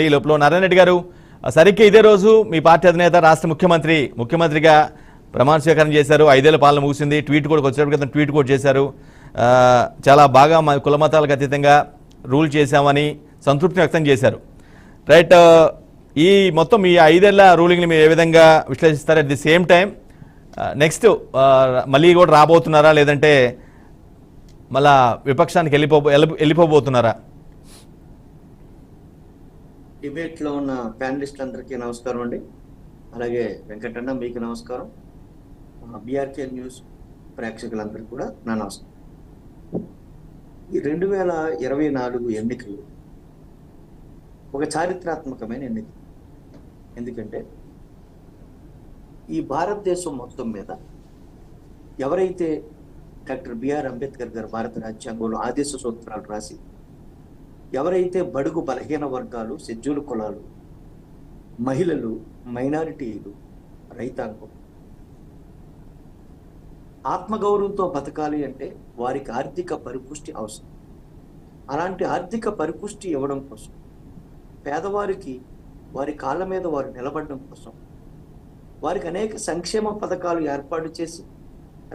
ఈ లోపల నారాయణ రెడ్డి గారు సరిగ్గా ఇదే రోజు మీ పార్టీ అధినేత రాష్ట్ర ముఖ్యమంత్రి ముఖ్యమంత్రిగా ప్రమాణ స్వీకారం చేశారు. ఐదేళ్ళ పాలన ముగిసింది. ట్వీట్ కూడా వచ్చేటప్పుడు క్రితం ట్వీట్ కూడా చేశారు. చాలా బాగా మా కుల మతాలకు అతీతంగా రూల్ చేశామని సంతృప్తి వ్యక్తం చేశారు. రైట్ ఈ మొత్తం ఈ ఐదేళ్ళ రూలింగ్ని మీరు ఏ విధంగా విశ్లేషిస్తారు at the same time next మళ్ళీ కూడా రాబోతున్నారా? లేదంటే మళ్ళా విపక్షానికి వెళ్ళిపో వెళ్ళి- వెళ్ళిపోబోతున్నారా? డిబేట్లో ఉన్న ప్యానలిస్ట్ అందరికీ నమస్కారం అండి. అలాగే వెంకటన్న మీకు నమస్కారం. బీఆర్కే న్యూస్ ప్రేక్షకులందరికీ కూడా నా నమస్కారం. ఈ రెండు వేల ఇరవై నాలుగు ఎన్నికలు ఒక చారిత్రాత్మకమైన ఎన్నిక. ఎందుకంటే ఈ భారతదేశం మొత్తం మీద ఎవరైతే డాక్టర్ బిఆర్ అంబేద్కర్ గారు భారత రాజ్యాంగంలో ఆదేశ సూత్రాలు రాసి ఎవరైతే బడుగు బలహీన వర్గాలు షెడ్యూల్ కులాలు మహిళలు మైనారిటీలు రైతాంగం ఆత్మగౌరవంతో బతకాలి అంటే వారికి ఆర్థిక పరిపుష్టి అవసరం. అలాంటి ఆర్థిక పరిపుష్టి ఇవ్వడం కోసం పేదవారికి వారి కాళ్ళ మీద వారు నిలబడడం కోసం వారికి అనేక సంక్షేమ పథకాలు ఏర్పాటు చేసి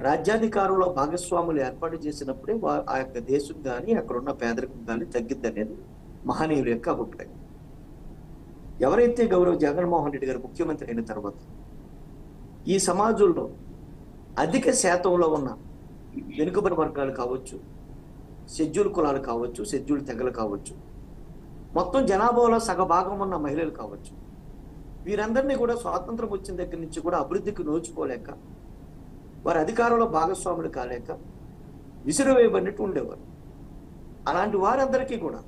రాజ్యాధికారంలో భాగస్వాములు ఏర్పాటు చేసినప్పుడే ఆ యొక్క దేశం కానీ అక్కడ ఉన్న పేదరికం కానీ తగ్గిద్ది అనేది మహనీయుల యొక్క అభిప్రాయం. ఎవరైతే గౌరవ జగన్మోహన్ రెడ్డి గారు ముఖ్యమంత్రి అయిన తర్వాత ఈ సమాజంలో అధిక శాతంలో ఉన్న వెనుకబడి వర్గాలు కావచ్చు షెడ్యూల్ కులాలు కావచ్చు షెడ్యూల్ తెగలు కావచ్చు మొత్తం జనాభాలో సగభాగం ఉన్న మహిళలు కావచ్చు వీరందరినీ కూడా స్వాతంత్రం వచ్చిన దగ్గర నుంచి కూడా అభివృద్ధికి నోచుకోలేక వారి అధికారంలో భాగస్వాములు కాలేక విసిరివేయబడినట్టు ఉండేవారు. అలాంటి వారందరికీ కూడా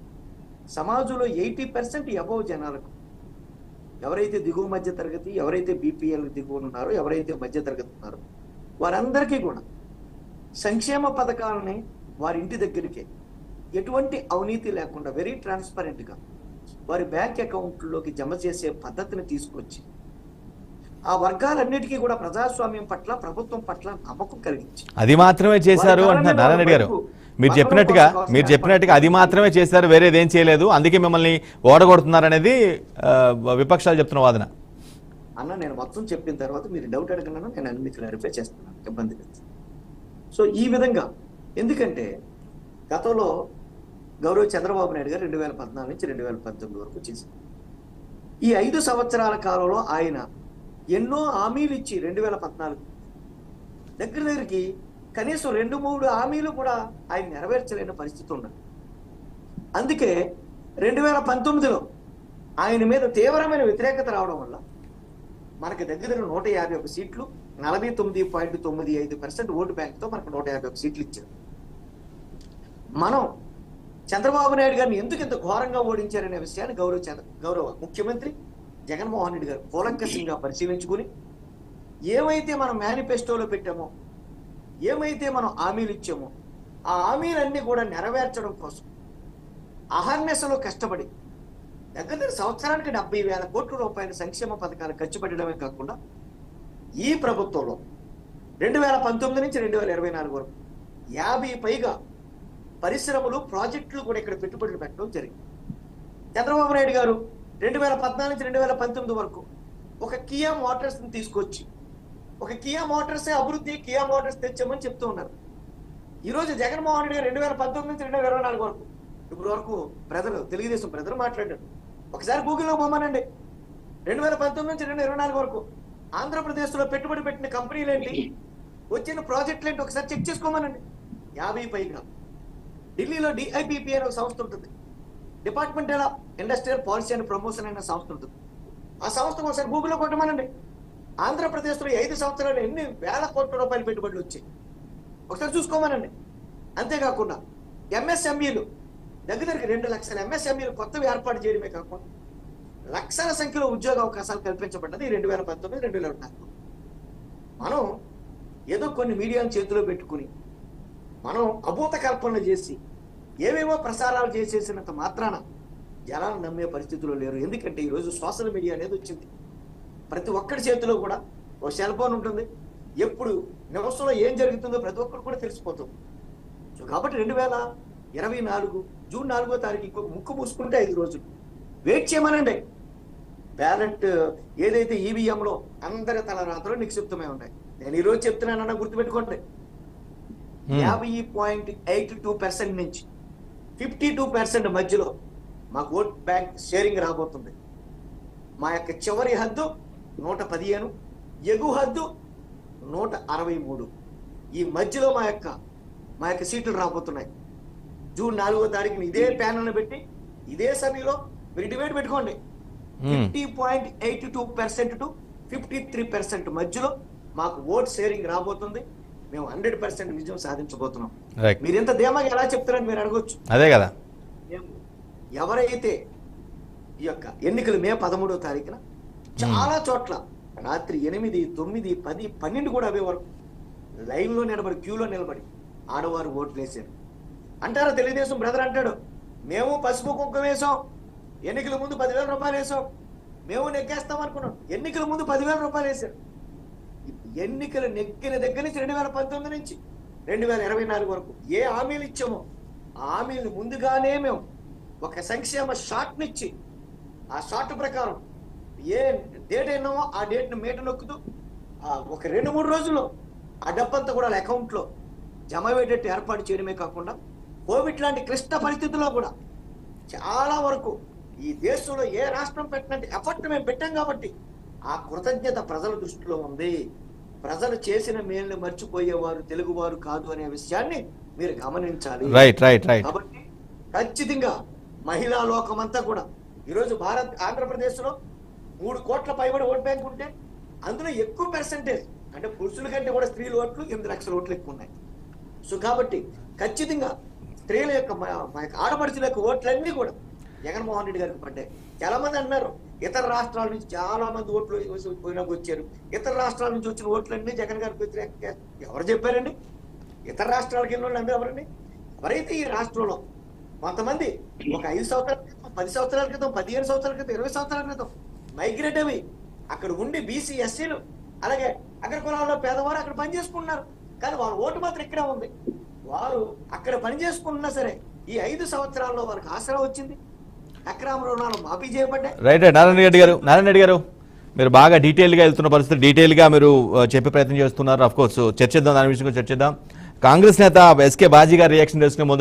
సమాజంలో ఎయిటీ పర్సెంట్ అబౌవ్ జనాలకు ఎవరైతే దిగువ మధ్య తరగతి ఎవరైతే బీపీఎల్ దిగువ ఉన్నారో ఎవరైతే మధ్య తరగతి ఉన్నారో వారందరికీ కూడా సంక్షేమ పథకాలని వారి ఇంటి దగ్గరికే ఎటువంటి అవినీతి లేకుండా వెరీ ట్రాన్స్పరెంట్గా వారి బ్యాంక్ అకౌంట్లోకి జమ చేసే పద్ధతిని తీసుకొచ్చి ఆ వర్గాలన్నిటికీ కూడా ప్రజాస్వామ్యం పట్ల ప్రభుత్వం పట్ల నమ్మకం కలిగించి. అది మాత్రమే చేశారు అంటున్నారు నారాయణ రెడ్డి గారు. మీరు చెప్పినట్టుగా మీరు చెప్పినట్టుగా అది మాత్రమే చేశారు వేరేది ఏం చేయలేదు. అందుకే మిమ్మల్ని ఓడగొడుతున్నారు అనేది ఆ, విపక్షాలు చెప్తున్న వాదన. అన్న నేను మొత్తం చెప్పిన తర్వాత మీరు డౌట్ అడగలను నేను అన్ని క్లారిఫై చేస్తున్నాను. ఇబ్బంది లేదు. సో ఈ విధంగా ఎందుకంటే గతంలో గౌరవ చంద్రబాబు నాయుడు గారు రెండు వేల పద్నాలుగు నుంచి రెండు వేల పంతొమ్మిది వరకు చేశారు. ఈ ఐదు సంవత్సరాల కాలంలో ఆయన ఎన్నో హామీలు ఇచ్చి రెండు వేల పద్నాలుగు దగ్గర దగ్గరికి కనీసం రెండు మూడు హామీలు కూడా ఆయన నెరవేర్చలేని పరిస్థితి ఉన్నది. అందుకే రెండు వేల పంతొమ్మిదిలో ఆయన మీద తీవ్రమైన వ్యతిరేకత రావడం వల్ల మనకి దగ్గర నూట యాభై ఒక సీట్లు నలభై తొమ్మిది పాయింట్ తొమ్మిది ఐదు పర్సెంట్ ఓటు బ్యాంక్తో మనకు నూట యాభై ఒక సీట్లు ఇచ్చారు. మనం చంద్రబాబు నాయుడు గారిని ఎందుకు ఇంత ఘోరంగా ఓడించారనే విషయాన్ని గౌరవ చంద్ర గౌరవ ముఖ్యమంత్రి జగన్మోహన్ రెడ్డి గారు కూలంకషంగా పరిశీలించుకుని ఏమైతే మనం మేనిఫెస్టోలో పెట్టామో ఏమైతే మనం హామీలు ఇచ్చామో ఆ హామీలన్నీ కూడా నెరవేర్చడం కోసం అహర్నిశలో కష్టపడి దగ్గర దగ్గర సంవత్సరానికి డెబ్బై వేల కోట్ల రూపాయల సంక్షేమ పథకాలు ఖర్చు పెట్టడమే కాకుండా ఈ ప్రభుత్వంలో రెండు వేల పంతొమ్మిది నుంచి రెండు వేల ఇరవై నాలుగు వరకు యాభై పైగా పరిశ్రమలు ప్రాజెక్టులు కూడా ఇక్కడ పెట్టుబడులు పెట్టడం జరిగింది. చంద్రబాబు నాయుడు గారు రెండు వేల పద్నాలుగు నుంచి రెండు వేల పంతొమ్మిది వరకు ఒక కియా మోటార్స్ని తీసుకొచ్చి ఒక కియా మోటార్సే అభివృద్ధి కియా మోటార్స్ తెచ్చామని చెప్తూ ఉన్నారు. ఈరోజు జగన్మోహన్ రెడ్డి గారు రెండు వేల పంతొమ్మిది నుంచి రెండు వేల ఇరవై నాలుగు వరకు ఇప్పుడు వరకు బ్రదర్ తెలుగుదేశం బ్రదర్ మాట్లాడాడు ఒకసారి గూగుల్లో పోమానండి రెండు వేల పంతొమ్మిది నుంచి రెండు ఇరవై నాలుగు వరకు ఆంధ్రప్రదేశ్లో పెట్టుబడి పెట్టిన కంపెనీలు ఏంటి? వచ్చిన ప్రాజెక్టులు ఏంటి? ఒకసారి చెక్ చేసుకోమనండి. యాభై పైగా. ఢిల్లీలో డిఐపిపి అనే ఒక సంస్థ ఉంటుంది. డిపార్ట్మెంట్ ఎలా? ఇండస్ట్రియల్ పాలసీ అండ్ ప్రమోషన్ అనే సంస్థ ఉంటుంది. ఆ సంస్థ ఒకసారి గూగుల్లో కొట్టమనండి. ఆంధ్రప్రదేశ్లో ఐదు సంవత్సరాలు ఎన్ని వేల కోట్ల రూపాయల పెట్టుబడులు వచ్చాయి? ఒకసారి చూసుకోమనండి. అంతేకాకుండా ఎంఎస్ఎంఈలు దగ్గర దగ్గర రెండు లక్షల ఎంఎస్ఎంఈలు కొత్తవి ఏర్పాటు చేయడమే కాకుండా లక్షల సంఖ్యలో ఉద్యోగ అవకాశాలు కల్పించబడ్డది రెండు వేల పంతొమ్మిది రెండు వేల నాలుగు. మనం ఏదో కొన్ని మీడియాను చేతిలో పెట్టుకుని మనం అభూత కల్పనలు చేసి ఏవేవో ప్రసారాలు చేసేసినంత మాత్రాన జనాలు నమ్మే పరిస్థితిలో లేరు. ఎందుకంటే ఈరోజు సోషల్ మీడియా అనేది వచ్చింది. ప్రతి ఒక్కరి చేతిలో కూడా ఒక సెల్ ఫోన్ ఉంటుంది. ఎప్పుడు నివసంలో ఏం జరుగుతుందో ప్రతి ఒక్కరు కూడా తెలిసిపోతుంది. సో కాబట్టి రెండు వేల ఇరవై నాలుగు జూన్ నాలుగో తారీఖు ఇంకొక ముక్కు మూసుకుంటే ఐదు రోజులు. వెయిట్ చేయమనండి. బ్యాలెట్ ఏదైతే ఈవీఎంలో అందరి తలరాతలు నిక్షిప్తమై ఉన్నాయి. నేను ఈ రోజు చెప్తున్నానన్న గుర్తుపెట్టుకోండి. యాభై పాయింట్ ఎయిట్ టూ పర్సెంట్ నుంచి ఫిఫ్టీ టూ పర్సెంట్ మధ్యలో మాకు ఓట్ బ్యాంక్ షేరింగ్ రాబోతుంది. మా యొక్క చివరి హద్దు నూట పదిహేను ఎగువ హద్దు నూట అరవై మూడు. ఈ మధ్యలో మా యొక్క మా యొక్క సీట్లు రాబోతున్నాయి. జూన్ నాలుగో తారీఖున ఇదే ప్యానల్ని పెట్టి ఇదే సమయంలో మీరు డిబేట్ పెట్టుకోండి. మ్మ్. Fifty point eighty two percent to fifty three percent మధ్యలో మాకు ఓట్ షేరింగ్ రాబోతుంది. మేము హండ్రెడ్ పర్సెంట్ విజయం సాధించబోతున్నాం. మీరు ఇంత ధీమాగా ఎలా చెప్తారని మీరు అడగొచ్చు. అదే కదా. ఎవరైతే ఈ యొక్క ఎన్నికలు మే పదమూడో తారీఖున చాలా చోట్ల రాత్రి ఎనిమిది తొమ్మిది పది పన్నెండు కూడా అవే వరకు లైన్లో నిలబడి క్యూలో నిలబడి ఆడవారు ఓట్లు వేశారు. అంటారా తెలుగుదేశం బ్రదర్ అంటాడు మేము పసుపు కుంకుమ వేసాం ఎన్నికల ముందు పదివేల రూపాయలు వేసాం మేము నెక్కేస్తాం అనుకున్నాం ఎన్నికల ముందు పదివేల రూపాయలు వేశారు. ఎన్నికలు నెక్కిన దగ్గర నుంచి రెండు వేల పంతొమ్మిది నుంచి రెండు వేల ఇరవై నాలుగు వరకు ఏ హామీలు ఇచ్చామో ఆ హామీలు ముందుగానే మేము ఒక సంక్షేమ షాట్నిచ్చి ఆ షాట్ ప్రకారం ఏ డేట్ అయినామో ఆ డేట్ను మీట నొక్కుతూ ఒక రెండు మూడు రోజుల్లో ఆ డబ్బంతా కూడా వాళ్ళ అకౌంట్లో జమ అయ్యేటట్టు ఏర్పాటు చేయడమే కాకుండా కోవిడ్ లాంటి క్లిష్ట పరిస్థితుల్లో కూడా చాలా వరకు ఈ దేశంలో ఏ రాష్ట్రం పెట్టినట్టు ఎఫర్ట్ మేము పెట్టాం కాబట్టి ఆ కృతజ్ఞత ప్రజల దృష్టిలో ఉంది. ప్రజలు చేసిన మేల్ని మర్చిపోయేవారు తెలుగువారు కాదు అనే విషయాన్ని మీరు గమనించాలి. రైట్ రైట్ రైట్ కాబట్టి ఖచ్చితంగా మహిళా లోకమంతా కూడా ఈరోజు భారత్ ఆంధ్రప్రదేశ్లో మూడు కోట్ల పైబడి ఓట్ బ్యాంక్ ఉంటే అందులో ఎక్కువ పర్సెంటేజ్ అంటే పురుషుల కంటే కూడా స్త్రీల ఓట్లు ఎనిమిది లక్షల ఓట్లు ఎక్కువ ఉన్నాయి. సో కాబట్టి ఖచ్చితంగా స్త్రీల యొక్క ఆడపడుచుల యొక్క ఓట్లన్నీ కూడా జగన్మోహన్ రెడ్డి గారికి పడ్డాయి. చాలా మంది అన్నారు ఇతర రాష్ట్రాల నుంచి చాలా మంది ఓట్లు వేసి పోయినాక వచ్చారు. ఇతర రాష్ట్రాల నుంచి వచ్చిన ఓట్లన్నీ జగన్ గారికి వ్యతిరేకంగా ఎవరు చెప్పారండి? ఇతర రాష్ట్రాలకు వెళ్ళిన వాళ్ళు అందరూ ఎవరండి? ఎవరైతే ఈ రాష్ట్రంలో కొంతమంది ఒక ఐదు సంవత్సరాల క్రితం పది సంవత్సరాల క్రితం పదిహేను సంవత్సరాల క్రితం ఇరవై సంవత్సరాల క్రితం మైగ్రేట్ అవి అక్కడ ఉండి బీసీ ఎస్సీలు అలాగే అగ్ర కులాల్లో పేదవారు అక్కడ పని చేసుకుంటున్నారు. కానీ వాళ్ళ ఓటు మాత్రం ఇక్కడే ఉంది. వారు అక్కడ పని చేసుకుంటున్నా సరే ఈ ఐదు సంవత్సరాల్లో వారికి ఆసరా వచ్చింది. అక్రమ రుణాలు మాఫీ చేయబడ్డాయి. రైట్ నారాయణ రెడ్డి గారు నారాయణ రెడ్డి గారు మీరు బాగా డీటెయిల్గా వెళ్తున్న పరిస్థితి డీటెయిల్గా మీరు uh, చెప్పే ప్రయత్నం చేస్తున్నారు. అఫ్ కోర్స్ చర్చిద్దాం దాని విషయం చర్చిద్దాం. కాంగ్రెస్ నేత ఎస్కే బాజీ గారు రియాక్షన్ తెలుసుకునే ముందు